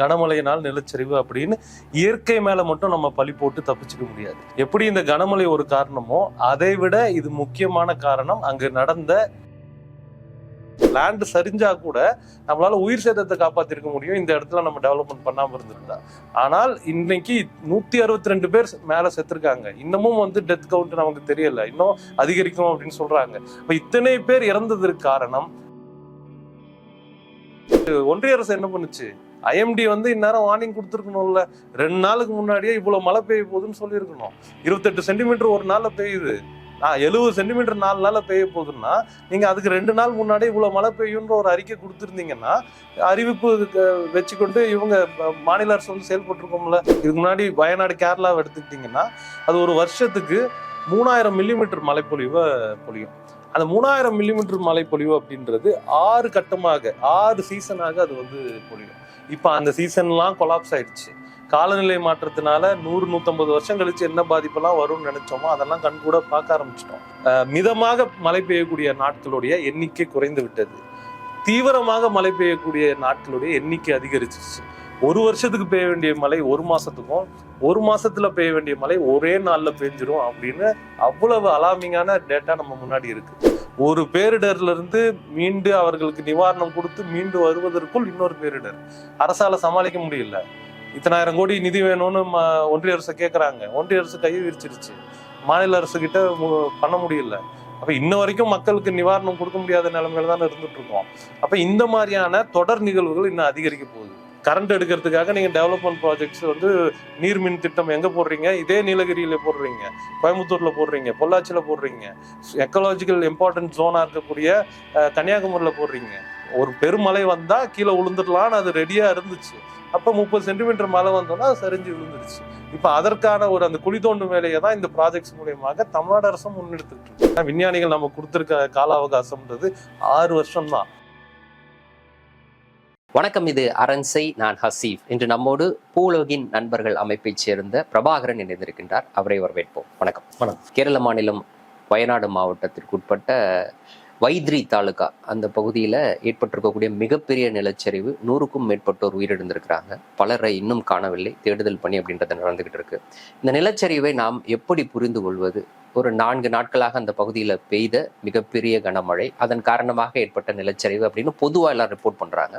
கனமழையினால் நிலச்சரிவு அப்படின்னு இயற்கை மேல மட்டும் நம்ம பழி போட்டு தப்பிச்சுக்க முடியாது. எப்படி இந்த கனமழை ஒரு காரணமோ அதை விட இது முக்கியமான காரணம் அங்கு நடந்த லேண்ட் சரிஞ்சா கூட நம்மளால உயிர் சேதத்தை காப்பாத்திருக்க முடியும். இந்த இடத்துல நம்ம டெவலப்மெண்ட் பண்ணாம இருந்திருந்தா. ஆனால் இன்னைக்கு நூத்தி அறுபத்தி ரெண்டு பேர் மேல செத்துருக்காங்க. இன்னமும் வந்து டெத் கவுண்ட் நமக்கு தெரியல. இன்னும் அதிகரிக்கும் அப்படின்னு சொல்றாங்க. இப்ப இத்தனை பேர் இறந்ததற்கு காரணம் ஒன்றிய அரசு என்ன பண்ணுச்சு? ஐஎம்டி வந்து இந்நேரம் வார்னிங் கொடுத்துருக்கணும்ல. ரெண்டு நாளுக்கு முன்னாடியே இவ்வளோ மழை பெய்ய போகுதுன்னு சொல்லியிருக்கணும். இருபத்தெட்டு சென்டிமீட்டர் ஒரு நாளில் பெய்யுது. நான் எழுபது சென்டிமீட்டர் நாலு நாளில் பெய்ய போகுதுன்னா நீங்கள் அதுக்கு ரெண்டு நாள் முன்னாடி இவ்வளோ மழை பெய்யுன்ற ஒரு அறிக்கை கொடுத்துருந்தீங்கன்னா அறிவிப்பு வச்சுக்கொண்டு இவங்க மாநில அரசு வந்து செயல்பட்டுருக்கோம்ல. இதுக்கு முன்னாடி வயநாடு கேரளாவை எடுத்துக்கிட்டிங்கன்னா அது ஒரு வருஷத்துக்கு மூணாயிரம் மில்லிமீட்டர் மழைப்பொழிவை பொழியும். அந்த மூணாயிரம் மில்லிமீட்டர் மழைப்பொழிவு அப்படின்றது ஆறு கட்டமாக ஆறு சீசனாக அது வந்து பொழியும். இப்போ அந்த சீசன்லாம் கொலாப்ஸ் ஆயிடுச்சு. காலநிலை மாற்றத்தினால நூறு நூத்தம்பது வருஷம் கழிச்சு என்ன பாதிப்பெல்லாம் வரும்னு நினைச்சோமோ அதெல்லாம் கண் கூட பார்க்க ஆரம்பிச்சிட்டோம். மிதமாக மழை பெய்யக்கூடிய நாட்களுடைய எண்ணிக்கை குறைந்து விட்டது. தீவிரமாக மழை பெய்யக்கூடிய நாட்களுடைய எண்ணிக்கை அதிகரிச்சிருச்சு. ஒரு வருஷத்துக்கு பெய்ய வேண்டிய மழை ஒரு மாசத்துக்கும் ஒரு மாசத்துல பெய்ய வேண்டிய மழை ஒரே நாள்ல பெஞ்சிரும் அப்படின்னு அவ்வளவு அலாமிங்கான டேட்டா நம்ம முன்னாடி இருக்கு. ஒரு பேரிடர்ல இருந்து மீண்டு அவர்களுக்கு நிவாரணம் கொடுத்து மீண்டு வருவதற்குள் இன்னொரு பேரிடர். அரசால சமாளிக்க முடியல. இத்தனாயிரம் கோடி நிதி வேணும்னு ஒன்றிய அரசு கேட்குறாங்க ஒன்றிய அரசு கை விரிச்சிருச்சு. மாநில அரசு கிட்ட பண்ண முடியல. அப்ப இன்ன வரைக்கும் மக்களுக்கு நிவாரணம் கொடுக்க முடியாத நிலைமையில தான் இருந்துட்டு இருக்கோம். அப்ப இந்த மாதிரியான தொடர் நிகழ்வுகள் இன்னும் அதிகரிக்க போகுது. கரண்ட் எடுக்கிறதுக்காக நீங்கள் டெவலப்மெண்ட் ப்ராஜெக்ட்ஸ் வந்து நீர்மின் திட்டம் எங்கே போடுறீங்க? இதே நீலகிரியில் போடுறீங்க. கோயம்புத்தூரில் போடுறீங்க. பொள்ளாச்சியில் போடுறீங்க. எக்கலாஜிக்கல் இம்பார்ட்டன்ட் ஜோனாக இருக்கக்கூடிய கன்னியாகுமரியில் போடுறீங்க. ஒரு பெருமழை வந்தால் கீழே விழுந்துடலாம்னு அது ரெடியாக இருந்துச்சு. அப்போ முப்பது சென்டிமீட்டர் மழை வந்தோன்னா சரிஞ்சு விழுந்துருச்சு. இப்போ அதற்கான ஒரு அந்த குழி தோண்டும் வேலையை தான் இந்த ப்ராஜெக்ட்ஸ் மூலியமாக தமிழ்நாடு அரசும் முன்னெடுத்துட்டு இருக்கு. விஞ்ஞானிகள் நம்ம கொடுத்துருக்க கால அவகாசம்ன்றது ஆறு வருஷம் தான் வணக்கம் இது அரண்சை நான் ஹசீஃப். இன்று நம்மோடு பூலோகின் நண்பர்கள் அமைப்பைச் சேர்ந்த பிரபாகரன் இணைந்திருக்கின்றார். அவரை வரவேற்போம். வணக்கம். வணக்கம். கேரள மாநிலம் வயநாடு மாவட்டத்திற்குட்பட்ட வைத்ரி தாலுகா அந்த பகுதியில் ஏற்பட்டிருக்கக்கூடிய மிகப்பெரிய நிலச்சரிவு நூறுக்கும் மேற்பட்டோர் உயிரிழந்திருக்கிறாங்க. பலரை இன்னும் காணவில்லை. தேடுதல் பணி அப்படின்றது நடந்துகிட்டு இருக்கு. இந்த நிலச்சரிவை நாம் எப்படி புரிந்து கொள்வது? ஒரு நான்கு நாட்களாக அந்த பகுதியில் பெய்த மிகப்பெரிய கனமழை. அதன் காரணமாக ஏற்பட்ட நிலச்சரிவு அப்படின்னு பொதுவாக எல்லாம் ரிப்போர்ட் பண்ணுறாங்க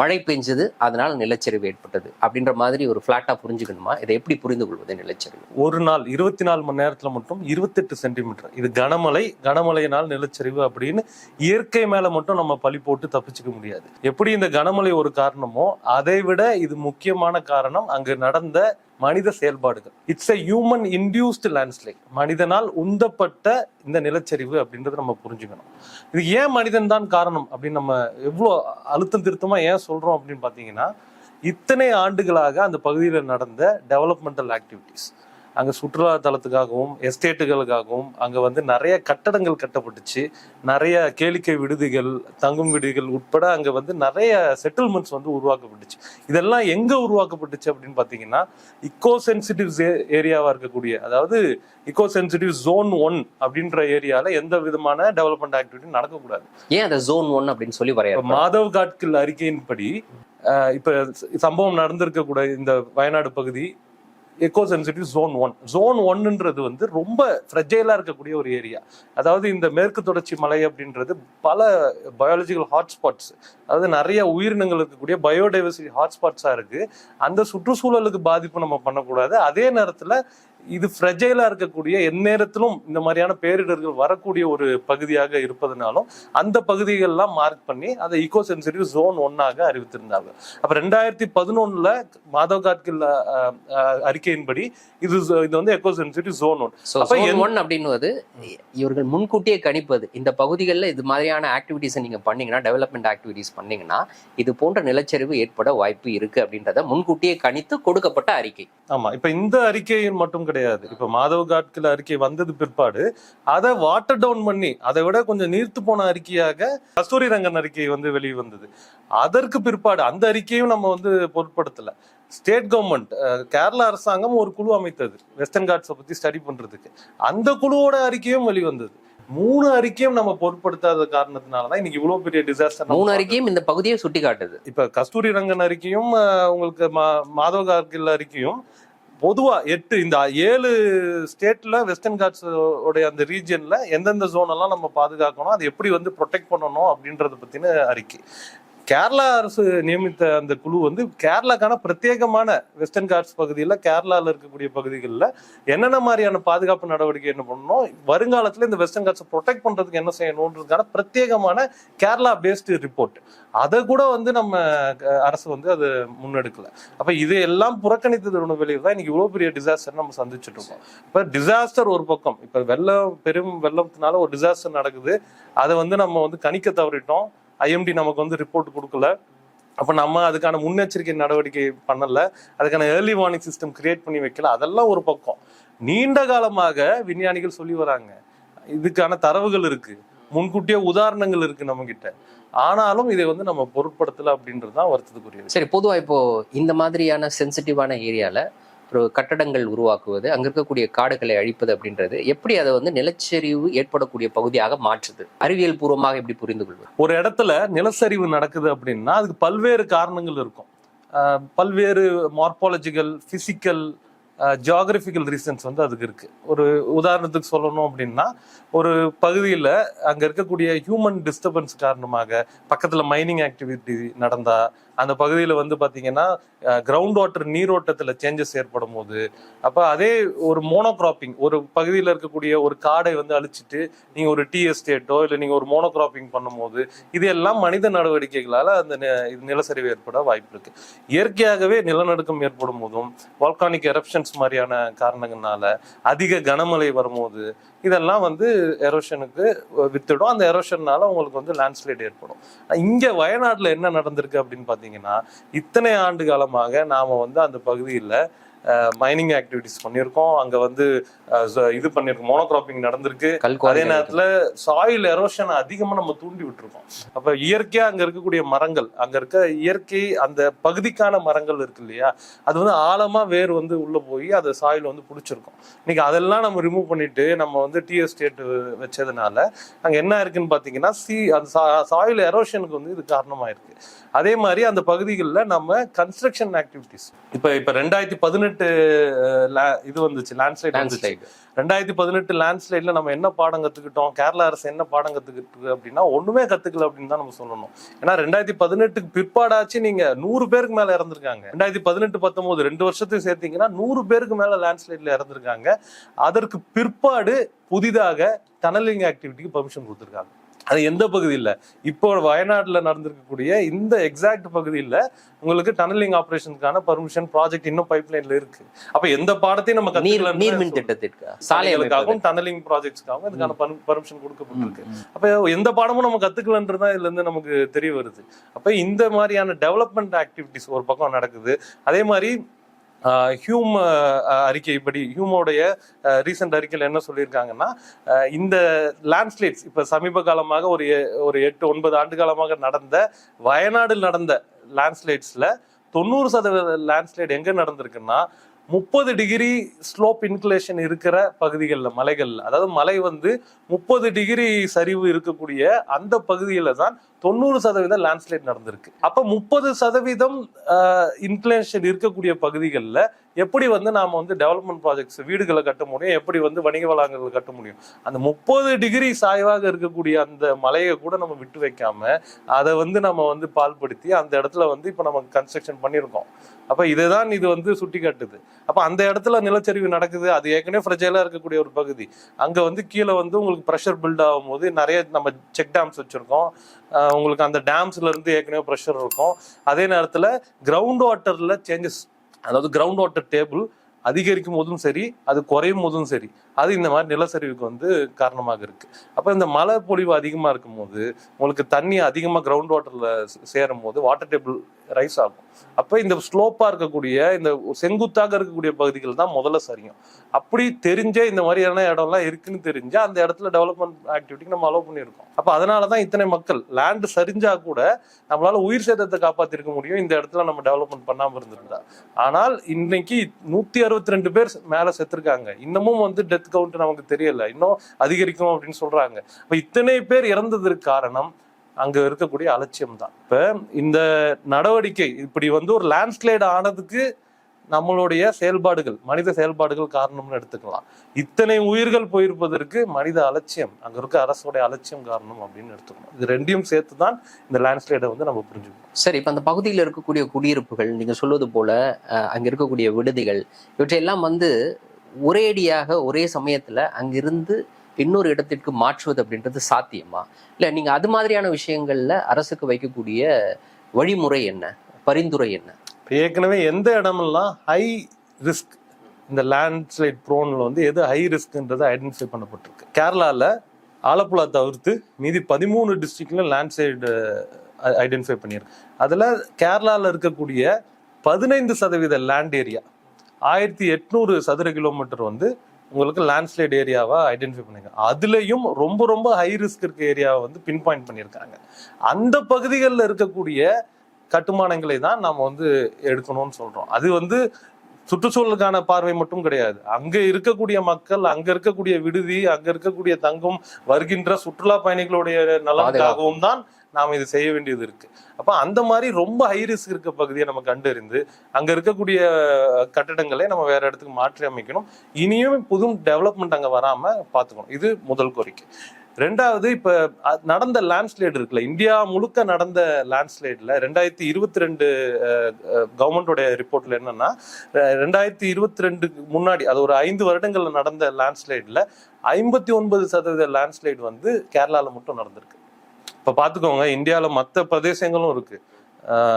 மழை பெஞ்சது அதனால் நிலச்சரிவு ஏற்பட்டது அப்படின்ற மாதிரி ஒரு ஃப்ளாட்டாக புரிஞ்சுக்கணுமா? இதை எப்படி புரிந்து கொள்வது நிலச்சரிவு? ஒரு நாள் இருபத்தி நாலு மணி நேரத்தில் மட்டும் இருபத்தெட்டு சென்டிமீட்டர். இது கனமழை கனமழையினால் நிலச்சரிவு அப்படின்னு இயற்கை மேலே மட்டும் நம்ம பழி போட்டு தப்பிச்சுக்க முடியாது. எப்படி இந்த கனமழை ஒரு காரணமோ அதை விட இது முக்கியமான காரணம் அங்கு நடந்த மனித செயல்பாடுகள். It's a human induced landslide மனிதனால் உந்தப்பட்ட இந்த நிலச்சரிவு அப்படின்றத நம்ம புரிஞ்சுக்கணும். இது ஏன் மனிதன் தான் காரணம் அப்படின்னு நம்ம எவ்வளோ அழுத்தம் திருத்தமா ஏன் சொல்றோம் அப்படின்னு பார்த்தீங்கன்னா இத்தனை ஆண்டுகளாக அந்த பகுதியில் நடந்த டெவலப்மெண்டல் ஆக்டிவிட்டீஸ் அங்கே சுற்றுலா தலத்துக்காகவும் எஸ்டேட்டுகளுக்காகவும் அங்கே வந்து நிறைய கட்டடங்கள் கட்டப்பட்டுச்சு. நிறைய கேளிக்கை விடுதிகள் தங்கும் விடுதிகள் உட்பட அங்கே வந்து நிறைய செட்டில்மெண்ட்ஸ் வந்து உருவாக்கப்பட்டுச்சு. இதெல்லாம் எங்கே உருவாக்கப்பட்டுச்சு அப்படின்னு பார்த்தீங்கன்னா இக்கோ சென்சிட்டிவ் ஏரியாவாக இருக்கக்கூடிய அதாவது இக்கோ சென்சிட்டிவ் ஜோன் ஒன் அப்படின்ற ஏரியாவில் எந்த விதமான டெவலப்மெண்ட் ஆக்டிவிட்டி நடக்கக்கூடாது. ஏன் அதை ஜோன் ஒன் அப்படின்னு சொல்லி வரையறுப்போம் மாதவ் காட்கில் அறிக்கையின்படி இப்ப சம்பவம் நடந்திருக்க கூட இந்த வயநாடு பகுதி eco sensitive zone one zone ஒன்னுன்றது வந்து ரொம்ப ஃப்ரெஜைலாக இருக்கக்கூடிய ஒரு ஏரியா அதாவது இந்த மேற்கு தொடர்ச்சி மலை அப்படின்றது பல பயாலஜிக்கல் ஹாட்ஸ்பாட்ஸ் அதாவது நிறைய உயிரினங்கள் இருக்கக்கூடிய பயோடைவர்சிட்டி ஹாட்ஸ்பாட்ஸாக இருக்குது அந்த சுற்றுச்சூழலுக்கு பாதிப்பு நம்ம பண்ணக்கூடாது. அதே நேரத்தில் இது ஃப்ரெஜைலா இருக்கக்கூடிய எந்நேரத்திலும் இந்த மாதிரியான பேரிடர்கள் வரக்கூடிய ஒரு பகுதியாக இருப்பதனாலும் அந்த பகுதிகள்லாம் மார்க் பண்ணி அதை ஈகோ சென்சிட்டிவ் ஜோன் ஒன்னாக அறிவித்திருந்தாங்க அப்ப ரெண்டாயிரத்தி பதினொன்னுல மாதவ் காட்கில் அறிக்கையின்படி இது இது வந்து எக்கோ சென்சிட்டிவ் ஜோன் ஒன் அப்ப ஒன் அப்படின்னுவது இவர்கள் முன்கூட்டியே கணிப்பது. இந்த பகுதிகளில் இது மாதிரியான ஆக்டிவிட்டிஸை நீங்க பண்ணீங்கன்னா டெவலப்மெண்ட் ஆக்டிவிட்டிஸ் பண்ணீங்கன்னா இது போன்ற நிலச்சரிவு ஏற்பட வாய்ப்பு இருக்கு அப்படின்றத முன்கூட்டியே கணித்து கொடுக்கப்பட்ட அறிக்கை. ஆமா. இப்ப இந்த அறிக்கையில் மட்டும் கிடையாது இப்ப மாதவ் காட்கில் அறிக்கை வந்தது பிற்பாடு அதை வாட்டர் டவுன் பண்ணி அதை விட கொஞ்சம் நீர்த்து போன அறிக்கையாக கஸ்தூரி ரங்கன் அறிக்கை வந்து வெளியே வந்தது. அதற்கு பிற்பாடு அந்த அறிக்கையும் நம்ம வந்து பொருட்படுத்தல. ஸ்டேட் கவர்மெண்ட் கேரளா அரசாங்கம் ஒரு குழு அமைத்தது வெஸ்டர்ன் காட்ஸை பத்தி ஸ்டடி பண்றதுக்கு. அந்த குழுவோட அறிக்கையும் வெளிவந்தது மூணு அறிக்கையும் நம்ம பொருட்படுத்தாத காரணத்தினாலதான் இன்னைக்கு இவ்வளவு பெரிய டிசாஸ்டர் மூணு அறிக்கையும் இந்த பகுதியை சுட்டி காட்டுது இப்ப கஸ்தூரி ரங்கன் அறிக்கையும் உங்களுக்கு மா- மாதவ கார்கில் அறிக்கையும் பொதுவாக எட்டு இந்த ஏழு ஸ்டேட்டில் வெஸ்டர்ன் காட்ஸ் உடைய அந்த ரீஜியனில் எந்தெந்த ஜோனெல்லாம் நம்ம பாதுகாக்கணும் அது எப்படி வந்து ப்ரொடெக்ட் பண்ணணும் அப்படின்றத பற்றின அறிக்கை. கேரளா அரசு நியமித்த அந்த குழு வந்து கேரளாக்கான பிரத்யேகமான வெஸ்டர்ன் காட்ஸ் பகுதியில் கேரளாவில் இருக்கக்கூடிய பகுதிகளில் என்னென்ன மாதிரியான பாதுகாப்பு நடவடிக்கை என்ன பண்ணணும்? வருங்காலத்தில் இந்த வெஸ்டர்ன் காட்ஸை ப்ரொடெக்ட் பண்ணுறதுக்கு என்ன செய்யணுன்றதுக்கான பிரத்யேகமான கேரளா பேஸ்டு ரிப்போர்ட் அதை கூட வந்து நம்ம அரசு வந்து அது முன்னெடுக்கல. அப்போ இது எல்லாம் புறக்கணித்ததோட வெளியில் தான் இன்னைக்கு இவ்வளோ பெரிய டிசாஸ்டர் நம்ம சந்திச்சுட்டு இருக்கோம். இப்போ டிசாஸ்டர் ஒரு பக்கம். இப்போ வெள்ளம் பெரும் வெள்ளத்தினால ஒரு டிசாஸ்டர் நடக்குது. அதை வந்து நம்ம வந்து கணிக்க தவறிட்டோம். ஐஎம்டி நமக்கு வந்து ரிப்போர்ட் கொடுக்கல. அப்போ நம்ம அதுக்கான முன்னெச்சரிக்கை நடவடிக்கை பண்ணல. அதுக்கான ஏர்லி வார்னிங் சிஸ்டம் கிரியேட் பண்ணி வைக்கல. அதெல்லாம் ஒரு பக்கம். நீண்ட காலமாக விஞ்ஞானிகள் சொல்லி வராங்க. இதுக்கான தரவுகள் இருக்கு. முன்கூட்டியே உதாரணங்கள் இருக்கு நம்ம கிட்ட ஆனாலும் இதை வந்து நம்ம பொருட்படுத்தல அப்படின்றது தான் வருத்தத்துக்குரியது. சரி பொதுவாக இப்போ இந்த மாதிரியான சென்சிட்டிவான ஏரியாவில் ஒரு கட்டடங்கள் உருவாக்குவது அங்க இருக்கக்கூடிய காடுகளை அழிப்பது அப்படின்றது எப்படி அதை வந்து நிலச்சரிவு ஏற்படக்கூடிய பகுதியாக மாற்றுது? அறிவியல் பூர்வமாக எப்படி புரிந்து கொள்வது? ஒரு இடத்துல நிலச்சரிவு நடக்குது அப்படின்னா அதுக்கு பல்வேறு காரணங்கள் இருக்கும். பல்வேறு மார்பாலஜிக்கல் பிசிக்கல் ஜியாகிரபிக்கல் ரீசன்ஸ் வந்து அதுக்கு இருக்கு. ஒரு உதாரணத்துக்கு சொல்லணும் அப்படின்னா ஒரு பகுதியில் அங்கே இருக்கக்கூடிய ஹியூமன் டிஸ்டர்பன்ஸ் காரணமாக பக்கத்தில் மைனிங் ஆக்டிவிட்டி நடந்தால் அந்த பகுதியில் வந்து பார்த்தீங்கன்னா கிரவுண்ட் வாட்டர் நீரோட்டத்தில் சேஞ்சஸ் ஏற்படும் போது அப்போ அதே ஒரு மோனோகிராப்பிங் ஒரு பகுதியில் இருக்கக்கூடிய ஒரு காடை வந்து அழிச்சிட்டு நீங்க ஒரு டீ எஸ்டேட்டோ இல்லை நீங்க ஒரு மோனோகிராப்பிங் பண்ணும்போது இது எல்லாம் மனித நடவடிக்கைகளால் அந்த நிலச்சரிவு ஏற்பட வாய்ப்பு இருக்கு. இயற்கையாகவே நிலநடுக்கம் ஏற்படும் போதும் வால்கானிக் எரப்ஷன்ஸ் மாதிரியான காரணங்களால அதிக கனமழை வரும்போது இதெல்லாம் வந்து எரோஷனுக்கு வித்துடும். அந்த எரோஷன்னால உங்களுக்கு வந்து லேண்ட்ஸ்லைட் ஏற்படும். இங்கே வயநாட்டில் என்ன நடந்திருக்கு அப்படின்னு பார்த்தீங்கன்னா இத்தனை ஆண்டு காலமாக நாம வந்து அந்த பகுதியில் மைனிங் ஆக்டிவிட்டிஸ் பண்ணியிருக்கோம். அங்க வந்து இது பண்ணிருக்கோம் மோனோகிராப்பிங் நடந்திருக்கு. அதே நேரத்துல சாயில் எரோஷன் அதிகமா நம்ம தூண்டி விட்டுருக்கோம். அப்ப இயற்கையா அங்க இருக்கக்கூடிய மரங்கள் அங்க இருக்க இயற்கை அந்த பகுதிக்கான மரங்கள் இருக்கு இல்லையா? அது வந்து ஆழமா வேர் வந்து உள்ள போய் அதை சாயில் வந்து பிடிச்சிருக்கும். இன்னைக்கு அதெல்லாம் நம்ம ரிமூவ் பண்ணிட்டு நம்ம வந்து டி எஸ்டேட் வச்சதுனால அங்க என்ன இருக்குன்னு பாத்தீங்கன்னா சி அந்த சாயில் எரோஷனுக்கு வந்து இது காரணமா இருக்கு அதே மாதிரி அந்த பகுதிகளில் நம்ம கன்ஸ்ட்ரக்ஷன் ஆக்டிவிட்டிஸ் இப்ப இப்ப ரெண்டாயிரத்தி பதினெட்டு இது வந்துச்சு லேண்ட்ஸ்லைட் வந்துச்சு. ரெண்டாயிரத்தி பதினெட்டு லேண்ட்ஸ்லைட்ல நம்ம என்ன பாடம் கத்துக்கிட்டோம் கேரளா அரசு என்ன பாடம் கத்துக்கிட்டு அப்படின்னா ஒண்ணுமே கத்துக்கல அப்படின்னு தான் நம்ம சொல்லணும். ஏன்னா ரெண்டாயிரத்தி பதினெட்டுக்கு பிற்பாடாச்சு நீங்க நூறு பேருக்கு மேல இறந்திருக்காங்க. ரெண்டாயிரத்தி பதினெட்டு பத்தொன்பது ரெண்டு வருஷத்துக்கு சேர்த்தீங்கன்னா நூறு பேருக்கு மேல லேண்ட்ஸ்லைட்ல இறந்திருக்காங்க. அதற்கு பிற்பாடு புதிதாக டனலிங் ஆக்டிவிட்டிக்கு பெர்மிஷன் கொடுத்துருக்காங்க. அது எந்த பகுதியில் இப்போ வயநாட்டுல நடந்திருக்கக்கூடிய இந்த எக்ஸாக்ட் பகுதியில் உங்களுக்கு டனலிங் ஆபரேஷனுக்கான பர்மிஷன் ப்ராஜெக்ட் இன்னும் பைப்லைன்ல இருக்கு. அப்ப எந்த பாடத்தையும் நம்ம நீர் நீர்மின் திட்டத்திற்கு? சாலை சாலைகளுக்காகவும். டனலிங் ப்ராஜெக்ட்ஸ்க்காகவும் இதுக்கான பர்மிஷன் கொடுக்கப்பட்டிருக்கு. அப்ப எந்த பாடமும் நம்ம கத்துக்கலன்றதா இதுல இருந்து நமக்கு தெரிய வருது. அப்ப இந்த மாதிரியான டெவலப்மெண்ட் ஆக்டிவிட்டிஸ் ஒரு பக்கம் நடக்குது. அதே மாதிரி ஹியூம் அறிக்கைப்படி ஹியூமோடைய ரீசெண்ட் அறிக்கையில் என்ன சொல்லியிருக்காங்கன்னா இந்த லேண்ட்ஸ்லேட்ஸ் இப்போ சமீப காலமாக ஒரு ஒரு எட்டு ஒன்பது ஆண்டு காலமாக நடந்த வயநாடு நடந்த லேண்ட்ஸ்லேட்ஸில் தொண்ணூறு சதவீத லேண்ட்ஸ்லைட் எங்கே நடந்திருக்குன்னா முப்பது டிகிரி ஸ்லோப் இன்குலேஷன் இருக்கிற பகுதிகளில் மலைகள்ல அதாவது மலை வந்து முப்பது டிகிரி சரிவு இருக்கக்கூடிய அந்த பகுதியில் தான் தொண்ணூறு சதவீதம் லேண்ட்ஸ்லைட் நடந்திருக்கு. அப்ப முப்பது சதவீதம் இன்குலேஷன் இருக்கக்கூடிய பகுதிகளில் எப்படி வந்து நாம் வந்து டெவலப்மெண்ட் ப்ராஜெக்ட்ஸ் வீடுகளை கட்ட முடியும்? எப்படி வந்து வணிக வளாகங்களை கட்ட முடியும்? அந்த முப்பது டிகிரி சாய்வாக இருக்கக்கூடிய அந்த மலையை கூட நம்ம விட்டு வைக்காம அதை வந்து நம்ம வந்து பால்படுத்தி அந்த இடத்துல வந்து இப்போ நம்ம கன்ஸ்ட்ரக்ஷன் பண்ணியிருக்கோம். அப்போ இதுதான் இது வந்து சுட்டி காட்டுது அப்போ அந்த இடத்துல நிலச்சரிவு நடக்குது. அது ஏற்கனவே ஃப்ரெஜைலாக இருக்கக்கூடிய ஒரு பகுதி. அங்கே வந்து கீழே வந்து உங்களுக்கு ப்ரெஷர் பில்ட் ஆகும்போது நிறைய நம்ம செக் டேம்ஸ் வச்சுருக்கோம். உங்களுக்கு அந்த டேம்ஸ்லேருந்து ஏற்கனவே ப்ரெஷர் இருக்கும். அதே நேரத்தில் கிரவுண்ட் வாட்டரில் சேஞ்சஸ் அதாவது கிரவுண்ட் வாட்டர் டேபிள் அதிகரிக்கும் போதும் சரி அது குறையும் போதும் சரி. அது இந்த மாதிரி நிலச்சரிவுக்கு வந்து காரணமாக இருக்கு. அப்ப இந்த மழை பொழிவு அதிகமா இருக்கும் போது உங்களுக்கு தண்ணி அதிகமா கிரவுண்ட் வாட்டர்ல சேரும் போது வாட்டர் டேபிள் ரைஸ் ஆகும். அப்ப இந்த ஸ்லோப்பா இருக்கக்கூடிய இந்த செங்குத்தாக இருக்கக்கூடிய பகுதிகள் தான் முதல்ல சரியும். அப்படி தெரிஞ்சே இந்த மாதிரியான இடம்லாம் இருக்குன்னு தெரிஞ்சா அந்த இடத்துல டெவலப்மெண்ட் ஆக்டிவிட்டிக்கு நம்ம அலோவ் பண்ணியிருக்கோம். அப்ப அதனாலதான் இத்தனை மக்கள் லேண்ட் சரிஞ்சா கூட நம்மளால உயிர் சேதத்தை காப்பாத்திருக்க முடியும் இந்த இடத்துல நம்ம டெவலப்மெண்ட் பண்ணாம இருந்திருந்தா. ஆனால் இன்னைக்கு நூத்தி அறுபத்தி ரெண்டு பேர் மேல செத்துருக்காங்க. இன்னமும் வந்து டெத் டெத் கவுண்ட் நமக்கு தெரியல. இன்னும் அதிகரிக்கும் அப்படின்னு சொல்றாங்க. இப்ப இத்தனை பேர் இறந்ததற்கு காரணம் அங்க இருக்கக்கூடிய அலட்சியம் தான் இப்ப இந்த நடவடிக்கை இப்படி வந்து ஒரு லேண்ட்ஸ்லைடு ஆனதுக்கு நம்மளுடைய செயல்பாடுகள் மனித செயல்பாடுகள் காரணம்னு எடுத்துக்கலாம். இத்தனை உயிர்கள் போயிருப்பதற்கு மனித அலட்சியம் அங்க இருக்க அரசோடைய அலட்சியம் காரணம் அப்படின்னு எடுத்துக்கணும். இது ரெண்டையும் சேர்த்து தான் இந்த லேண்ட்ஸ்லைடை வந்து நம்ம புரிஞ்சுக்கணும். சரி இப்ப அந்த பகுதியில் இருக்கக்கூடிய குடியிருப்புகள் நீங்க சொல்வது போல அஹ், அங்க இருக்கக்கூடிய விடுதிகள் இவற்றையெல்லாம் வந்து ஒரேடியாக ஒரே சமயத்தில் அங்கிருந்து இன்னொரு இடத்திற்கு மாற்றுவது அப்படின்றது சாத்தியமா? இல்லை நீங்கள் அது மாதிரியான விஷயங்களில் அரசுக்கு வைக்கக்கூடிய வழிமுறை என்ன? பரிந்துரை என்ன? ஏற்கனவே எந்த இடமெல்லாம் ஹை ரிஸ்க் இந்த லேண்ட்ஸ்லைட் ப்ரோனில் வந்து எது ஹை ரிஸ்க்ன்றது ஐடென்டிஃபை பண்ணப்பட்டிருக்கு. கேரளாவில் ஆலப்புழா தவிர்த்து மீதி பதிமூணு டிஸ்ட்ரிக்ட்ல லேண்ட்ஸ்லைடு ஐடென்டிஃபை பண்ணியிருக்கு. அதில் கேரளாவில் இருக்கக்கூடிய பதினைந்து சதவீத லேண்ட் ஏரியா ஆயிரத்தி எட்நூறு சதுர கிலோமீட்டர் வந்து உங்களுக்கு லேண்ட்ஸ்லைட் ஏரியாவா ஐடென்டிஃபை பண்ணிருக்காங்க அதுலயும் ரொம்ப ரொம்ப ஹை ரிஸ்க் இருக்க ஏரியாவை வந்து பின் பாயிண்ட் பண்ணியிருக்காங்க. அந்த பகுதிகளில் இருக்கக்கூடிய கட்டுமானங்களை தான் நாம வந்து எடுக்கணும்னு சொல்றோம். அது வந்து சுற்றுச்சூழலுக்கான பார்வை மட்டும் கிடையாது. அங்க இருக்கக்கூடிய மக்கள் அங்க இருக்கக்கூடிய விடுதி அங்க இருக்கக்கூடிய தங்கும் வருகின்ற சுற்றுலா பயணிகளுடைய நலனுக்காகவும் தான் நாம் இது செய்ய வேண்டியது இருக்கு. அப்போ அந்த மாதிரி ரொம்ப ஹை ரிஸ்க் இருக்க பகுதியை நம்ம கண்டறிந்து அங்க இருக்கக்கூடிய கட்டடங்களை நம்ம வேற இடத்துக்கு மாற்றி அமைக்கணும். இனியும் புது டெவலப்மெண்ட் அங்கே வராம பார்த்துக்கணும். இது முதல் கோரிக்கை. ரெண்டாவது இப்ப நடந்த லேண்ட்ஸ்லைடு இருக்குல்ல இந்தியா முழுக்க நடந்த லேண்ட்ஸ்லைடில் ரெண்டாயிரத்தி இருபத்தி ரெண்டு கவர்மெண்டோடைய ரிப்போர்ட்ல என்னன்னா ரெண்டாயிரத்தி இருபத்தி ரெண்டுக்கு முன்னாடி அது ஒரு ஐந்து வருடங்கள்ல நடந்த லேண்ட்ஸ்லைடில் ஐம்பத்தி ஒன்பது சதவீத லேண்ட்ஸ்லைடு வந்து கேரளாவில் மட்டும் நடந்திருக்கு. இப்ப பாத்துக்கோங்க இந்தியால மத்த பிரதேசங்களும் இருக்கு.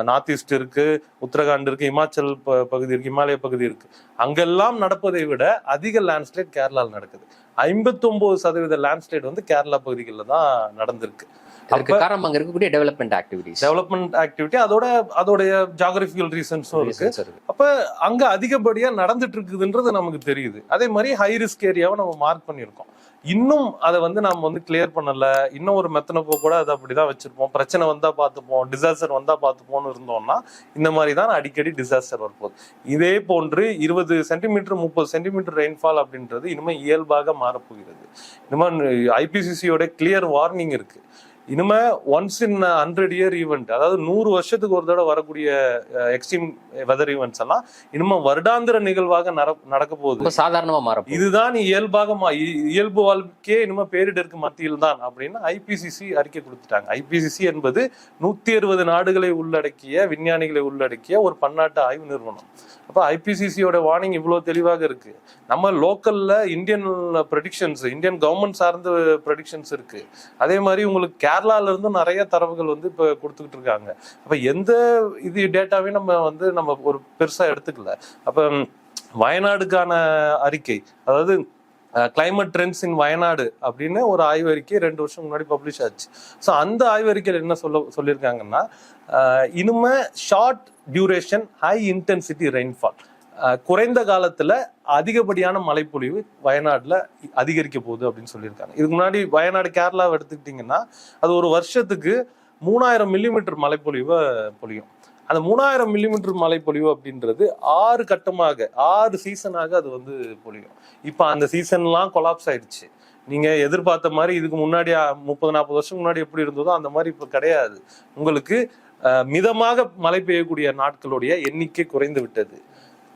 நார்த் ஈஸ்ட் இருக்கு உத்தரகாண்ட் இருக்கு இமாச்சல் ப- பகுதி இருக்கு இமாலய பகுதி இருக்கு. அங்கெல்லாம் நடப்பதை விட அதிக லேண்ட்ஸ்லைட் கேரளால நடக்குது. 59% சதவீத லேண்ட்ஸ்லைட் வந்து கேரளா பகுதிகளில் தான் நடந்திருக்கு. அதற்கு காரணம் அங்க இருக்கக்கூடிய டெவலப்மெண்ட் ஆக்டிவிட்டிஸ் டெவலப்மெண்ட் ஆக்டிவிட்டி அதோட அதோடைய ஜாகிரபிக்கல் ரீசன்ஸும் இருக்கு. அப்ப அங்க அதிகப்படியா நடந்துட்டு இருக்குதுன்றது நமக்கு தெரியுது. அதே மாதிரி ஹை ரிஸ்க் ஏரியாவை நம்ம மார்க் பண்ணியிருக்கோம். இன்னும் அதை வந்து நம்ம வந்து கிளியர் பண்ணல. இன்னும் ஒரு மெத்தனப்போ கூட அதை அப்படிதான் வச்சிருப்போம். பிரச்சனை வந்தா பார்த்துப்போம். டிசாஸ்டர் வந்தா பார்த்துப்போம்னு இருந்தோம்னா இந்த மாதிரி தான் அடிக்கடி டிசாஸ்டர் வரப்போகுது. இதே போன்று இருபது சென்டிமீட்டர் முப்பது சென்டிமீட்டர் ரெயின்ஃபால் அப்படின்றது இனிமேல் இயல்பாக மாறப்போகிறது. இனிமேல் ஐபிசிசியோட கிளியர் வார்னிங் இருக்கு. இனிமே once in hundred year event அதாவது நூறு வருஷத்துக்கு ஒரு தடவை வரக்கூடிய எக்ஸ்ட்ரீம் வெதர் ஈவெண்ட்ஸ் எல்லாம் இனிமே வருடாந்திர நிகழ்வாக நட- நடக்க போகுது. சாதாரணமா மாறப்போகுது இதுதான் இயல்பாக மா- இ- இயல்பு வாழ்க்கையே இனிமே பேரிடருக்கு மத்தியில் தான் அப்படின்னு ஐபிசிசி அறிக்கை கொடுத்துட்டாங்க. ஐபிசிசி என்பது நூத்தி அறுபது நாடுகளை உள்ளடக்கிய விஞ்ஞானிகளை உள்ளடக்கிய ஒரு பன்னாட்டு ஆய்வு நிறுவனம். அப்போ ஐபிசிசியோட வார்னிங் இவ்வளோ தெளிவாக இருக்கு. நம்ம லோக்கல்ல இந்தியன் ப்ரெடிக்ஷன்ஸ் இந்தியன் கவர்மெண்ட் சார்ந்த ப்ரெடிக்ஷன்ஸ் இருக்கு. அதே மாதிரி உங்களுக்கு கேரளால இருந்தும் நிறைய தரவுகள் வந்து இப்போ கொடுத்துக்கிட்டு இருக்காங்க. அப்போ எந்த இது டேட்டாவையும் நம்ம வந்து நம்ம ஒரு பெருசாக எடுத்துக்கல. அப்போ வயநாடுக்கான அறிக்கை அதாவது கிளைமேட் ட்ரெண்ட்ஸ் இன் வயநாடு அப்படின்னு ஒரு ஆய்வறிக்கை ரெண்டு வருஷம் முன்னாடி பப்ளிஷ் ஆச்சு. ஸோ அந்த ஆய்வறிக்கையில் என்ன சொல்ல சொல்லியிருக்காங்கன்னா இனிமே short duration high intensity rainfall குறைந்த காலத்தில் அதிகப்படியான மழைப்பொழிவு வயநாட்டில் அதிகரிக்க போகுது அப்படின்னு சொல்லியிருக்காங்க. இதுக்கு முன்னாடி வயநாடு கேரளாவை எடுத்துக்கிட்டிங்கன்னா அது ஒரு வருஷத்துக்கு மூணாயிரம் மில்லிமீட்டர் மழைப்பொழிவை பொழியும். அந்த மூணாயிரம் மில்லிமீட்டர் மழை பொழிவு அப்படின்றது ஆறு கட்டமாக ஆறு சீசனாக அது வந்து பொழியும். இப்போ அந்த சீசன்லாம் கொலாப்ஸ் ஆயிடுச்சு. நீங்க எதிர்பார்த்த மாதிரி இதுக்கு முன்னாடி முப்பது நாற்பது வருஷம் முன்னாடி எப்படி இருந்ததோ அந்த மாதிரி இப்போ கிடையாது. உங்களுக்கு மிதமாக மழை பெய்யக்கூடிய நாட்களுடைய எண்ணிக்கை குறைந்து விட்டது.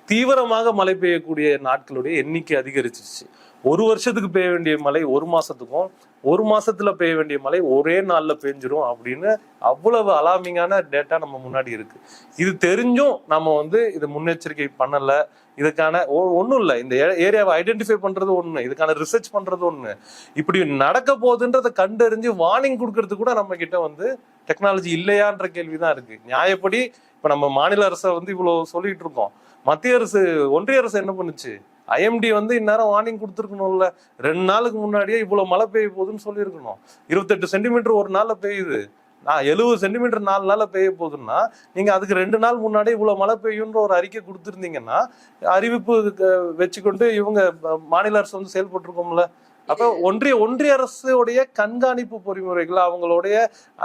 தீவிரமாக மழை பெய்யக்கூடிய நாட்களுடைய எண்ணிக்கை அதிகரிச்சிருச்சு. ஒரு வருஷத்துக்கு பெய்ய வேண்டிய மழை ஒரு மாசத்துக்கும் ஒரு மாசத்துல பெய்ய வேண்டிய மழை ஒரே நாள்ல பெஞ்சிரும் அப்படின்னு அவ்வளவு அலாமிங்கான டேட்டா நம்ம முன்னாடி இருக்கு. இது தெரிஞ்சும் நம்ம வந்து இது முன்னெச்சரிக்கை பண்ணல. இதுக்கான ஒன்றும் இல்லை. இந்த ஏரியாவை ஐடென்டிஃபை பண்றது ஒண்ணு இதுக்கான ரிசர்ச் பண்றது ஒண்ணு. இப்படி நடக்க போகுதுன்றதை கண்டறிஞ்சு வார்னிங் கொடுக்கறது கூட நம்ம கிட்ட வந்து டெக்னாலஜி இல்லையான்ற கேள்விதான் இருக்கு. நியாயப்படி இப்ப நம்ம மாநில அரசை வந்து இவ்வளவு சொல்லிட்டு இருக்கோம். மத்திய அரசு ஒன்றிய அரசு என்ன பண்ணுச்சு? ஐஎம்டி வந்து இந்நேரம் வார்னிங் கொடுத்துருக்கணும்ல. ரெண்டு நாளுக்கு முன்னாடியே இவ்வளோ மழை பெய்ய போகுதுன்னு சொல்லியிருக்கணும். இருபத்தெட்டு சென்டிமீட்டர் ஒரு நாளில் பெய்யுது. நான் எழுபது சென்டிமீட்டர் நாலு நாளில் பெய்ய போகுதுன்னா நீங்கள் அதுக்கு ரெண்டு நாள் முன்னாடியே இவ்வளோ மழை பெய்யுன்ற ஒரு அறிக்கை கொடுத்துருந்தீங்கன்னா அறிவிப்பு வச்சுக்கொண்டு இவங்க மாநில அரசு வந்து செயல்பட்டுருக்கோம்ல. அப்ப ஒன்றிய ஒன்றிய அரசுடைய கண்காணிப்பு பொறிமுறைகள் அவங்களுடைய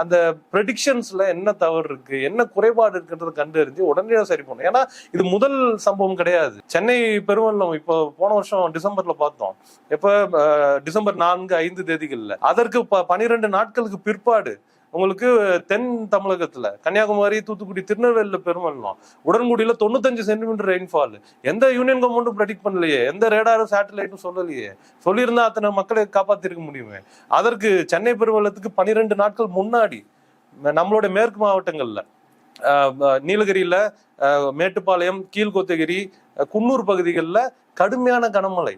அந்த ப்ரெடிக்ஷன்ஸ்ல என்ன தவறு இருக்கு என்ன குறைபாடு இருக்குன்றதை கண்டறிஞ்சு உடனடியாக சரி பண்ணும் ஏன்னா இது முதல் சம்பவம் கிடையாது. சென்னை பெருவெள்ளம் இப்போ போன வருஷம் டிசம்பர்ல பார்த்தோம். எப்ப டிசம்பர் நான்கு ஐந்து தேதிகள்ல. அதற்கு பனிரெண்டு நாட்களுக்கு பிற்பாடு உங்களுக்கு தென் தமிழகத்துல கன்னியாகுமரி தூத்துக்குடி திருநெல்வேலியில பெருவெள்ளம் உடன்குடியில தொண்ணூத்தஞ்சு சென்டிமீட்டர் ரெயின்ஃபால் எந்த யூனியன் கவர்மெண்ட்டும் ப்ரெடிக்ட் பண்ணலையே? எந்த ரேடாரும் சேட்டலைட்டும் சொல்லலையே? சொல்லியிருந்தா அத்தனை மக்களை காப்பாத்திருக்க முடியுமே? அதற்கு சென்னை பெருவெள்ளத்துக்கு பனிரெண்டு நாட்கள் முன்னாடி நம்மளோட நம்மளுடைய மேற்கு மாவட்டங்கள்ல அஹ் நீலகிரியில மேட்டுப்பாளையம் கீழ்கோத்தகிரி குன்னூர் பகுதிகளில் கடுமையான கனமழை.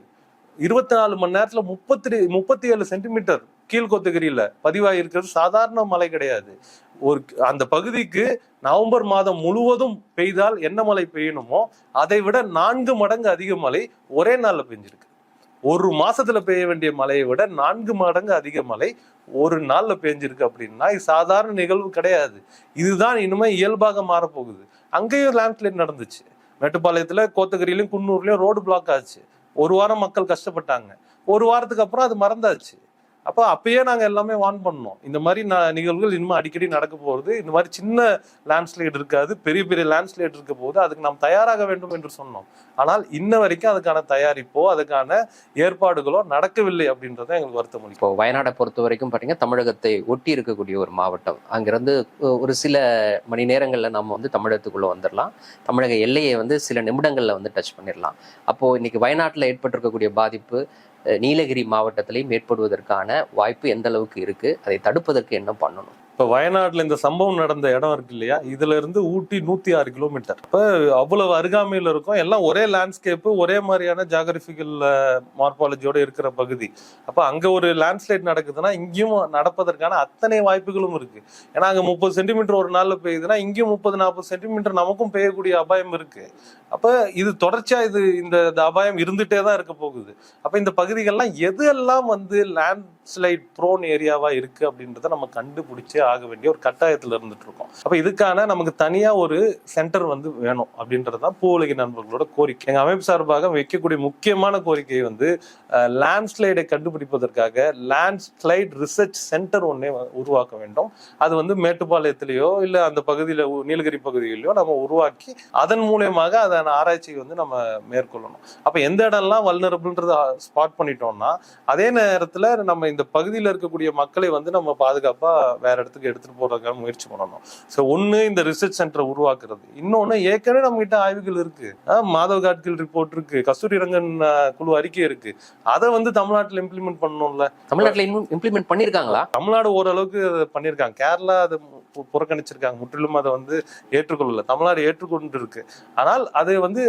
இருபத்தி நாலு மணி நேரத்துல முப்பத்தி முப்பத்தி ஏழு சென்டிமீட்டர் கீழ்கோத்தகிரியில பதிவாயிருக்கிறது சாதாரண மழை கிடையாது. ஒரு அந்த பகுதிக்கு நவம்பர் மாதம் முழுவதும் பெய்தால் என்ன மழை பெய்யணுமோ அதை விட நான்கு மடங்கு அதிக மழை ஒரே நாளில் பெஞ்சிருக்கு. ஒரு மாசத்துல பெய்ய வேண்டிய மழையை விட நான்கு மடங்கு அதிக மழை ஒரு நாள்ல பெஞ்சிருக்கு அப்படின்னா இது சாதாரண நிகழ்வு கிடையாது. இதுதான் இனிமே இயல்பாக மாறப்போகுது. அங்கேயும் லேண்ட்லைட் நடந்துச்சு. மேட்டுப்பாளையத்துல கோத்தகிரிலையும் குன்னூர்லயும் ரோடு பிளாக் ஆச்சு. ஒரு வாரம் மக்கள் கஷ்டப்பட்டாங்க. ஒரு வாரத்துக்கு அப்புறம் அது மறந்தாச்சு. அப்போ அப்பயே நாங்கள் எல்லாமே வார்ன் பண்ணோம். இந்த மாதிரி ந- நிகழ்வுகள் இன்னும் அடிக்கடி நடக்க போகிறது இந்த மாதிரி சின்ன லேண்ட்ஸ்லைட் இருக்காது. பெரிய பெரிய லேண்ட்ஸ்லைட் இருக்க போது அதுக்கு நாம் தயாராக வேண்டும் என்று சொன்னோம். ஆனால் இன்ன வரைக்கும் அதுக்கான தயாரிப்போ அதுக்கான ஏற்பாடுகளோ நடக்கவில்லை அப்படின்றத எங்களுக்கு வருத்தம் இப்போ வயநாடை பொறுத்த வரைக்கும் பார்த்தீங்கன்னா தமிழகத்தை ஒட்டி இருக்கக்கூடிய ஒரு மாவட்டம். அங்கிருந்து ஒரு சில மணி நேரங்களில் நம்ம வந்து தமிழகத்துக்குள்ளே வந்துடலாம் தமிழக எல்லையை வந்து சில நிமிடங்களில் வந்து டச் பண்ணிடலாம் அப்போ இன்னைக்கு வயநாட்டில் ஏற்பட்டிருக்கக்கூடிய பாதிப்பு நீலகிரி மாவட்டத்திலையும் ஏற்படுவதற்கான வாய்ப்பு எந்த அளவுக்கு இருக்கு? அதை தடுப்பதற்கு என்ன பண்ணணும்? இப்போ வயநாட்டில் இந்த சம்பவம் நடந்த இடம் இருக்கு இல்லையா? இதுல இருந்து ஊட்டி நூத்தி ஆறு கிலோமீட்டர் இப்போ அவ்வளவு அருகாமையில் இருக்கும். எல்லாம் ஒரே லேண்ட்ஸ்கேப் ஒரே மாதிரியான ஜாகிரபிக்கல் மார்பாலஜியோட இருக்கிற பகுதி. அப்போ அங்க ஒரு லேண்ட்ஸ்லைட் நடக்குதுன்னா இங்கேயும் நடப்பதற்கான அத்தனை வாய்ப்புகளும் இருக்கு. ஏன்னா அங்கே முப்பது சென்டிமீட்டர் ஒரு நாளில் பெய்யுதுன்னா இங்கேயும் முப்பது நாற்பது சென்டிமீட்டர் நமக்கும் பெய்யக்கூடிய அபாயம் இருக்கு. அப்போ இது தொடர்ச்சியா இது இந்த இந்த அபாயம் இருந்துட்டே தான் இருக்க போகுது. அப்போ இந்த பகுதிகள்லாம் எது எல்லாம் வந்து லேண்ட்ஸ்லைட் ப்ரோன் ஏரியாவாக இருக்கு அப்படின்றத நம்ம கண்டுபிடிச்சே ஆக வேண்டிய ஒரு கட்டாயத்தில் இருந்துட்டு இருக்கோம். அப்போ இதுக்கான நமக்கு தனியாக ஒரு சென்டர் வந்து வேணும் அப்படின்றது தான் பூவுலகி நண்பர்களோட கோரிக்கை. எங்கள் அமைப்பு சார்பாக வைக்கக்கூடிய முக்கியமான கோரிக்கை வந்து லேண்ட்ஸ்லைடை கண்டுபிடிப்பதற்காக லேண்ட்ஸ்லைட் ரிசர்ச் சென்டர் ஒன்னே வ- உருவாக்க வேண்டும். அது வந்து மேட்டுப்பாளையத்திலேயோ இல்லை அந்த பகுதியில் நீலகிரி பகுதியிலையோ நம்ம உருவாக்கி அதன் மூலியமாக அதன் ஆராய்ச்சியை வந்து நம்ம மேற்கொள்ளணும். அப்போ எந்த இடம்லாம் வல்னரபிள்ன்றத ஸ்பாட் பண்ணிட்டோம்னா அதே நேரத்தில் நம்ம இந்த பகுதியில இருக்கக்கூடிய மக்களை வந்து நம்ம பாதுகாப்பா வேற இடத்துக்கு எடுத்துட்டு போறதுக்கான முயற்சி பண்ணணும். ஸோ ஒண்ணு இந்த ரிசர்ச் சென்டரை உருவாக்குறது. இன்னொன்னு ஏற்கனவே நம்ம கிட்ட ஆய்வுகள் இருக்கு. ஆஹ் மாதவ் காட்கில் ரிப்போர்ட் இருக்கு. கஸ்தூரி ரங்கன் குழு அறிக்கை இருக்கு. அதை வந்து தமிழ்நாட்டில் இம்ப்ளிமெண்ட் பண்ணணும்ல. தமிழ்நாட்டில் இம்ப்ளிமெண்ட் பண்ணியிருக்காங்களா தமிழ்நாடு ஓரளவுக்கு பண்ணியிருக்காங்க கேரளா அதை புறக்கணிச்சிருக்காங்க. முற்றிலும் அதை வந்து ஏற்றுக்கொள்ளல. தமிழ்நாடு ஏற்றுக்கொண்டு இருக்கு ஆனால் அது வந்து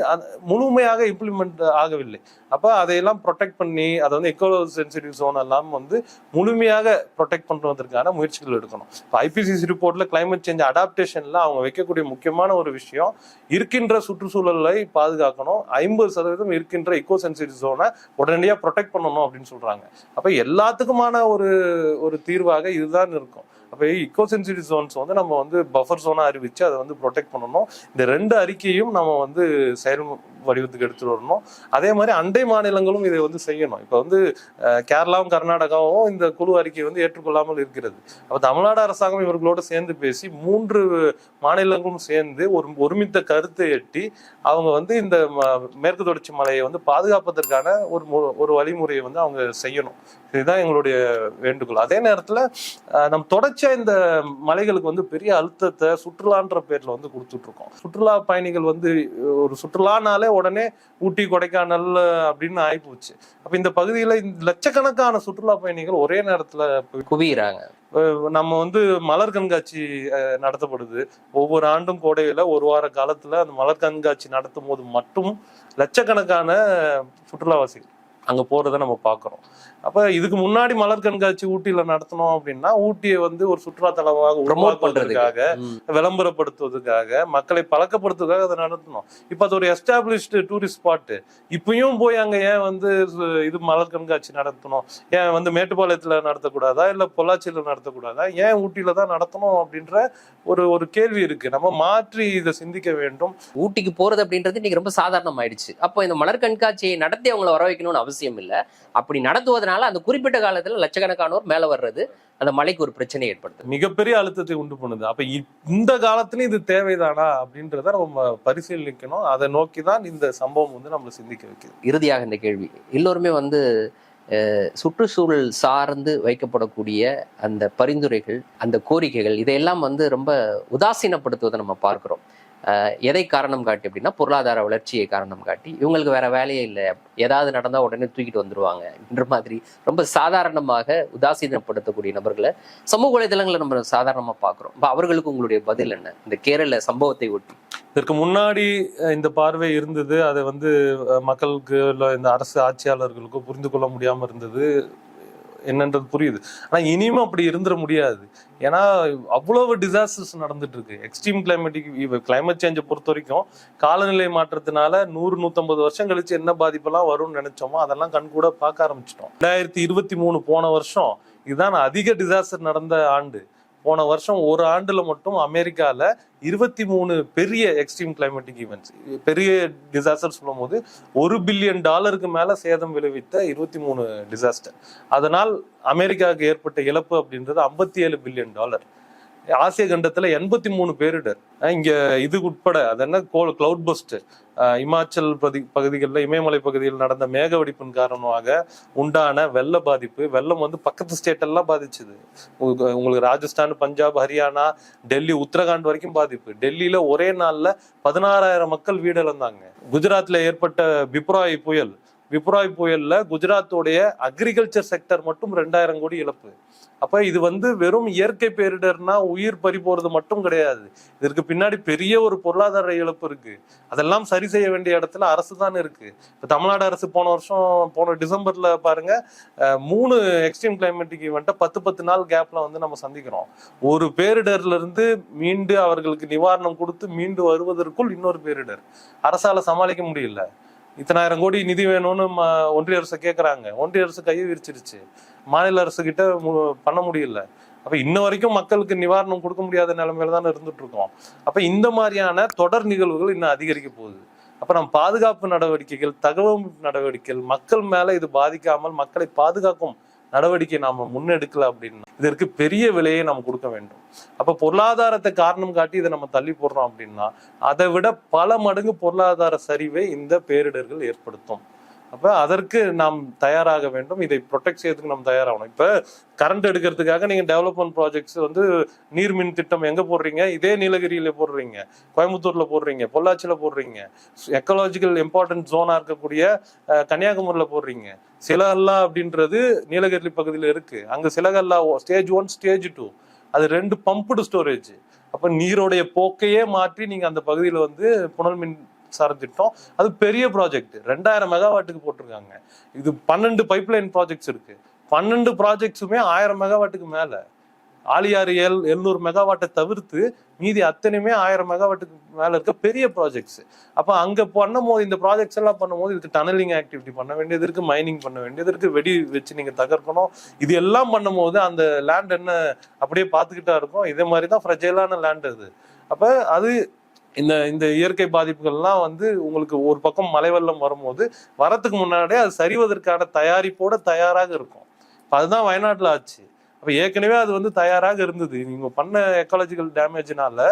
முழுமையாக இம்ப்ளிமெண்ட் ஆகவில்லை. அப்போ அதையெல்லாம் ப்ரொடெக்ட் பண்ணி அதை வந்து எக்கோ சென்சிட்டிவ் ஜோன் எல்லாம் வந்து முழுமையாக ப்ரொடெக்ட் பண்ணுறதுக்கான முயற்சிகள் எடுக்கணும். இப்போ ஐபிசிசி ரிப்போர்ட்ல கிளைமேட் சேஞ்ச் அடாப்டேஷன்ல அவங்க வைக்கக்கூடிய முக்கியமான ஒரு விஷயம் இருக்கின்ற சுற்றுச்சூழலை பாதுகாக்கணும். ஐம்பது சதவீதம் இருக்கின்ற எக்கோ சென்சிட்டிவ் ஜோனை உடனடியாக ப்ரொடெக்ட் பண்ணணும் அப்படின்னு சொல்றாங்க. அப்போ எல்லாத்துக்குமான ஒரு ஒரு தீர்வாக இதுதான் இருக்கும். அப்போ இக்கோ சென்சிட்டிவ் ஜோன்ஸ் வந்து நம்ம வந்து பஃபர் ஜோனாக அறிவிச்சு அதை வந்து ப்ரொடெக்ட் பண்ணணும். இந்த ரெண்டு அறிக்கையும் நம்ம வந்து செயல் வடிவத்துக்கு எடுத்துட்டு வரணும். அதே மாதிரி அண்டை மாநிலங்களும் இதை வந்து செய்யணும். இப்போ வந்து கேரளாவும் கர்நாடகாவும் இந்த குழு அறிக்கையை வந்து ஏற்றுக்கொள்ளாமல் இருக்கிறது. அப்போ தமிழ்நாடு அரசாங்கம் இவர்களோடு சேர்ந்து பேசி மூன்று மாநிலங்களும் சேர்ந்து ஒரு ஒருமித்த கருத்தை எட்டி அவங்க வந்து இந்த ம- மேற்கு தொடர்ச்சி மலையை வந்து பாதுகாப்பதற்கான ஒரு மு- ஒரு வழிமுறையை வந்து அவங்க செய்யணும். இதுதான் எங்களுடைய வேண்டுகோள். அதே நேரத்தில் நம் தொடர்ச்சி தொடர்ச்சியா இந்த மலைகளுக்கு வந்து பெரிய அழுத்தத்தை சுற்றுலான்ற பேர்ல வந்து கொடுத்துட்டு இருக்கோம் சுற்றுலா பயணிகள் வந்து ஒரு சுற்றுலானாலே உடனே ஊட்டி கொடைக்கானல் அப்படின்னு ஆயிப்போச்சு. அப்ப இந்த பகுதியில இந்த லட்சக்கணக்கான சுற்றுலா பயணிகள் ஒரே நேரத்துல குவியிறாங்க. அஹ் நம்ம வந்து மலர் கண்காட்சி நடத்தப்படுது. ஒவ்வொரு ஆண்டும் கோடையில ஒரு வார காலத்துல அந்த மலர் கண்காட்சி நடத்தும் போது மட்டும் லட்சக்கணக்கான சுற்றுலாவாசிகள் அங்க போறதை நம்ம பார்க்கிறோம் அப்ப இதுக்கு முன்னாடி மலர் கண்காட்சி ஊட்டியில நடத்தணும் அப்படின்னா ஊட்டியை வந்து ஒரு சுற்றுலா தலமாக ப்ரமோட் பண்றதுக்கு. உருவாக்குவதற்காக. விளம்பரப்படுத்துவதற்காக மக்களை பழக்கப்படுத்துவதற்காக அதை நடத்தணும் இப்ப அது ஒரு எஸ்டாப்ளிஷ்டு டூரிஸ்ட் ஸ்பாட் இப்பயும் போய் அங்க ஏன் வந்து இது மலர் கண்காட்சி நடத்தணும் ஏன் வந்து மேட்டுப்பாளையத்துல நடத்தக்கூடாதா? இல்ல பொள்ளாச்சியில நடத்தக்கூடாதா? ஏன் ஊட்டியில தான் நடத்தணும் அப்படின்ற ஒரு ஒரு கேள்வி இருக்கு. நம்ம மாற்றி இதை சிந்திக்க வேண்டும். ஊட்டிக்கு போறது அப்படின்றது இன்னைக்கு ரொம்ப சாதாரணம் ஆயிடுச்சு அப்போ இந்த மலர் கண்காட்சியை நடத்தி அவங்கள வர வைக்கணும்னு அவசியம் அவசியம் இல்லை. அப்படி நடத்துவதனால அந்த குறிப்பிட்ட காலத்துல லட்சக்கணக்கானோர் மேல வர்றது அந்த மலைக்கு ஒரு பிரச்சனை ஏற்படுத்துது. மிகப்பெரிய அழுத்தத்தை உண்டு பண்ணுது. அப்ப இந்த காலத்துலயும் இது தேவைதானா அப்படின்றத நம்ம பரிசீலிக்கணும். அதை நோக்கி தான் இந்த சம்பவம் வந்து நம்மளை சிந்திக்க வைக்குது. இறுதியாக இந்த கேள்வி. எல்லோருமே வந்து சுற்றுச்சூழல் சார்ந்து வைக்கப்படக்கூடிய அந்த பரிந்துரைகள் அந்த கோரிக்கைகள் இதையெல்லாம் வந்து ரொம்ப உதாசீனப்படுத்துவதை நம்ம பார்க்கிறோம். எதை காரணம் காட்டி அப்படின்னா பொருளாதார வளர்ச்சியை காரணம் காட்டி இவங்களுக்கு வேற வேலையே இல்லை. ஏதாவது நடந்தா உடனே தூக்கிட்டு வந்துருவாங்க என்ற மாதிரி ரொம்ப சாதாரணமாக உதாசீனப்படுத்தக்கூடிய நபர்களை சமூக வலைதளங்களை நம்ம சாதாரணமாக பார்க்குறோம். இப்போ அவர்களுக்கு உங்களுடைய பதில் என்ன? இந்த கேரள சம்பவத்தை ஒட்டி. இதற்கு முன்னாடி இந்த பார்வை இருந்தது. அதை வந்து மக்களுக்கு இல்ல இந்த அரசு ஆட்சியாளர்களுக்கோ புரிந்து கொள்ள முடியாமல் இருந்தது. என்னன்றது புரியுது. ஆனால் இனியும் அப்படி இருந்துட முடியாது. ஏன்னா அவ்வளவு டிசாஸ்டர்ஸ் நடந்துட்டு இருக்கு எக்ஸ்ட்ரீம் கிளைமேட்டிக் கிளைமேட் சேஞ்சை பொறுத்த வரைக்கும் காலநிலை மாற்றத்தினால நூறு நூத்தம்பது வருஷம் கழிச்சு என்ன பாதிப்பெல்லாம் வரும்னு நினைச்சோமோ அதெல்லாம் கண் கூட பார்க்க ஆரம்பிச்சிட்டோம். ரெண்டாயிரத்தி இருபத்தி மூணு போன வருஷம் இதுதான் அதிக டிசாஸ்டர் நடந்த ஆண்டு. போன வருஷம் ஒரு ஆண்டுல மட்டும் அமெரிக்கால இருபத்தி மூணு பெரிய எக்ஸ்ட்ரீம் கிளைமேட்டிக் ஈவெண்ட்ஸ் பெரிய டிசாஸ்டர் சொல்லும் போது ஒரு பில்லியன் டாலருக்கு மேல சேதம் விளைவித்த இருபத்தி மூணு டிசாஸ்டர் அதனால் அமெரிக்காவுக்கு ஏற்பட்ட இழப்பு அப்படின்றது ஐம்பத்தி ஏழு பில்லியன் டாலர் ஆசிய கண்டத்துல எண்பத்தி மூணு பேரிடர். இங்கே இங்க இது உட்பட அது என்ன கிளவுட் பஸ்ட் இமாச்சல் பதி பகுதிகளில் இமயமலை பகுதியில் நடந்த மேக வெடிப்பின் காரணமாக உண்டான வெள்ள பாதிப்பு வெள்ளம் வந்து பக்கத்து ஸ்டேட்டெல்லாம் பாதிச்சுது. உங்களுக்கு ராஜஸ்தான் பஞ்சாப் ஹரியானா டெல்லி உத்தரகாண்ட் வரைக்கும் பாதிப்பு. டெல்லியில ஒரே நாளில் பதினாறாயிரம் மக்கள் வீடு இழந்தாங்க குஜராத்தில் ஏற்பட்ட பிப்ராய் புயல் விப்ராய் புயல்ல குஜராத்தோடைய அக்ரிகல்ச்சர் செக்டர் மட்டும் ரெண்டாயிரம் கோடி இழப்பு. அப்ப இது வந்து வெறும் இயற்கை பேரிடர்னா உயிர் பறி போறது மட்டும் கிடையாது. இதற்கு பின்னாடி பெரிய ஒரு பொருளாதார இழப்பு இருக்கு. அதெல்லாம் சரி செய்ய வேண்டிய இடத்துல அரசு தான் இருக்கு. இப்ப தமிழ்நாடு அரசு போன வருஷம் போன டிசம்பர்ல பாருங்க அஹ், மூணு எக்ஸ்ட்ரீம் கிளைமேட்டிக் ஈவெண்ட்டை பத்து பத்து நாள் கேப்ல வந்து நம்ம சந்திக்கிறோம். ஒரு பேரிடர்ல இருந்து மீண்டு அவர்களுக்கு நிவாரணம் கொடுத்து மீண்டு வருவதற்குள் இன்னொரு பேரிடர். அரசால சமாளிக்க முடியல. இத்தனாயிரம் கோடி நிதி வேணும்னு ஒன்றிய அரசு கேட்குறாங்க ஒன்றிய அரசு கையை விரிச்சிருச்சு. மாநில அரசு கிட்ட பண்ண முடியல. அப்ப இன்ன வரைக்கும் மக்களுக்கு நிவாரணம் கொடுக்க முடியாத நிலைமையில தான் இருந்துட்டு இருக்கோம் அப்ப இந்த மாதிரியான தொடர் நிகழ்வுகள் இன்னும் அதிகரிக்க போகுது. அப்ப நம்ம பாதுகாப்பு நடவடிக்கைகள் தகவல் நடவடிக்கைகள் மக்கள் மேல இது பாதிக்காமல் மக்களை பாதுகாக்கும் நடவடிக்கை நாம முன்னெடுக்கல அப்படின்னா இதற்கு பெரிய விலையை நாம் கொடுக்க வேண்டும். அப்ப பொருளாதாரத்தை காரணம் காட்டி இதை நம்ம தள்ளி போடுறோம் அப்படின்னா அதை விட பல மடங்கு பொருளாதார சரிவை இந்த பேரிடர்கள் ஏற்படுத்தும். அப்ப அதற்கு நாம் தயாராக வேண்டும். இதை ப்ரொடெக்ட் செய்யறதுக்கு நாம் தயாராகணும். இப்ப கரண்ட் எடுக்கிறதுக்காக நீங்க டெவலப்மெண்ட் ப்ராஜெக்ட்ஸ் வந்து நீர் மின் திட்டம் எங்க போடுறீங்க? இதே நீலகிரியில போடுறீங்க. கோயம்புத்தூர்ல போடுறீங்க. பொள்ளாச்சியில போடுறீங்க. எக்கலாஜிக்கல் இம்பார்ட்டன்ட் ஜோனா இருக்கக்கூடிய கன்னியாகுமரியில் கன்னியாகுமரியில போடுறீங்க. சிலகல்லா அப்படின்றது நீலகிரி பகுதியில் இருக்கு. அங்க சிலகல்லா ஸ்டேஜ் ஒன் ஸ்டேஜ் டூ அது ரெண்டு பம்புடு ஸ்டோரேஜ் அப்ப நீரோடைய போக்கையே மாற்றி நீங்க அந்த பகுதியில் வந்து புனல் மின் மின்சார திட்டம் அது பெரிய ப்ராஜெக்ட் ரெண்டாயிரம் மெகாவாட்டுக்கு போட்டிருக்காங்க. இது பன்னெண்டு பைப்லைன் ப்ராஜெக்ட்ஸ் இருக்கு. பன்னெண்டு ப்ராஜெக்ட்ஸுமே ஆயிரம் மெகாவாட்டுக்கு மேல. ஆலியாறு எல் எழுநூறு மெகாவாட்டை தவிர்த்து மீதி அத்தனையுமே ஆயிரம் மெகாவாட்டுக்கு மேல இருக்க பெரிய ப்ராஜெக்ட்ஸ் அப்ப அங்க பண்ணும்போது இந்த ப்ராஜெக்ட்ஸ் எல்லாம் பண்ணும்போது இதுக்கு டனலிங் ஆக்டிவிட்டி பண்ண வேண்டியது இருக்கு மைனிங் பண்ண வேண்டியது இருக்கு வெடி வச்சு நீங்க தகர்க்கணும். இது எல்லாம் பண்ணும்போது அந்த லேண்ட் என்ன அப்படியே பார்த்துக்கிட்டா இருக்கும். இதே மாதிரி தான் ஃப்ரெஜைலான லேண்ட் அது. அப்ப அது இந்த இந்த இயற்கை பாதிப்புகள்லாம் வந்து உங்களுக்கு ஒரு பக்கம் மலை வெள்ளம் வரும்போது வரத்துக்கு முன்னாடியே அது சரிவதற்கான தயாரிப்போட தயாராக இருக்கும். அதுதான் வயநாட்டில் ஆச்சு. அப்போ ஏற்கனவே அது வந்து தயாராக இருந்தது. நீங்கள் பண்ண எக்காலஜிக்கல் டேமேஜ்னால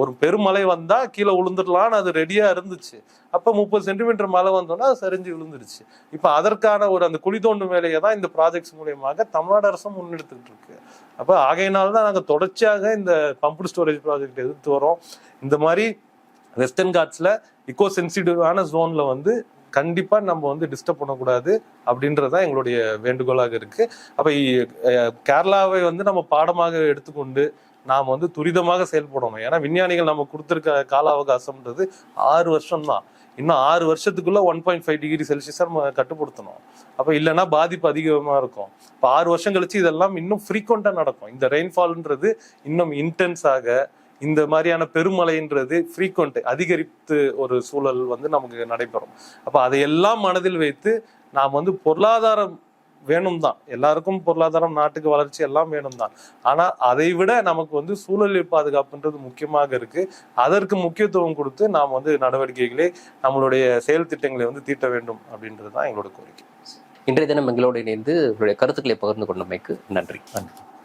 ஒரு பெருமழை வந்தால் கீழே விழுந்துடலான்னு அது ரெடியாக இருந்துச்சு. அப்போ முப்பது சென்டிமீட்டர் மழை வந்தோன்னா அது சரிஞ்சு விழுந்துருச்சு. இப்போ அதற்கான ஒரு அந்த குழி தோண்டும் வேலையை தான் இந்த ப்ராஜெக்ட்ஸ் மூலியமாக தமிழ்நாடு அரசும் முன்னெடுத்துக்கிட்டு இருக்கு. அப்போ ஆகையினால தான் நாங்கள் தொடர்ச்சியாக இந்த பம்ப்டு ஸ்டோரேஜ் ப்ராஜெக்ட் எதிர்த்து வரோம் இந்த மாதிரி வெஸ்டர்ன் காட்ஸில் இக்கோ சென்சிட்டிவான ஜோனில் வந்து கண்டிப்பாக நம்ம வந்து டிஸ்டர்ப் பண்ணக்கூடாது அப்படின்றதான் எங்களுடைய வேண்டுகோளாக இருக்கு. அப்போ கேரளாவை வந்து நம்ம பாடமாக எடுத்துக்கொண்டு நாம் வந்து துரிதமாக செயல்படணும். ஏன்னா விஞ்ஞானிகள் நம்ம கொடுத்துருக்க கால அவகாசம்ன்றது ஆறு வருஷம் தான் இன்னும் ஆறு வருஷத்துக்குள்ள one point five degree Celsius நம்ம கட்டுப்படுத்தணும். அப்போ இல்லைன்னா பாதிப்பு அதிகமாக இருக்கும். இப்போ ஆறு வருஷம் கழிச்சு இதெல்லாம் இன்னும் ஃப்ரீக்வெண்ட்டாக நடக்கும். இந்த ரெயின்ஃபால்ன்றது இன்னும் இன்டென்ஸாக இந்த மாதிரியான பெருமழைன்றது ஃப்ரீக்வெண்ட் அதிகரித்து ஒரு சூழல் வந்து நமக்கு நடைபெறும். அப்ப அதையெல்லாம் மனதில் வைத்து நாம் வந்து பொருளாதாரம் வேணும் தான். எல்லாருக்கும் பொருளாதாரம் நாட்டுக்கு வளர்ச்சி எல்லாம் வேணும் தான். ஆனா அதை விட நமக்கு வந்து சூழலியல் பாதுகாப்புன்றது முக்கியமாக இருக்கு. அதற்கு முக்கியத்துவம் கொடுத்து நாம் வந்து நடவடிக்கைகளை நம்மளுடைய செயல் திட்டங்களை வந்து தீட்ட வேண்டும் அப்படின்றது தான் எங்களோட கோரிக்கை. இன்றைய தினம் எங்களோடு இணைந்து உங்களுடைய கருத்துக்களை பகிர்ந்து கொண்டமைக்கு நன்றி.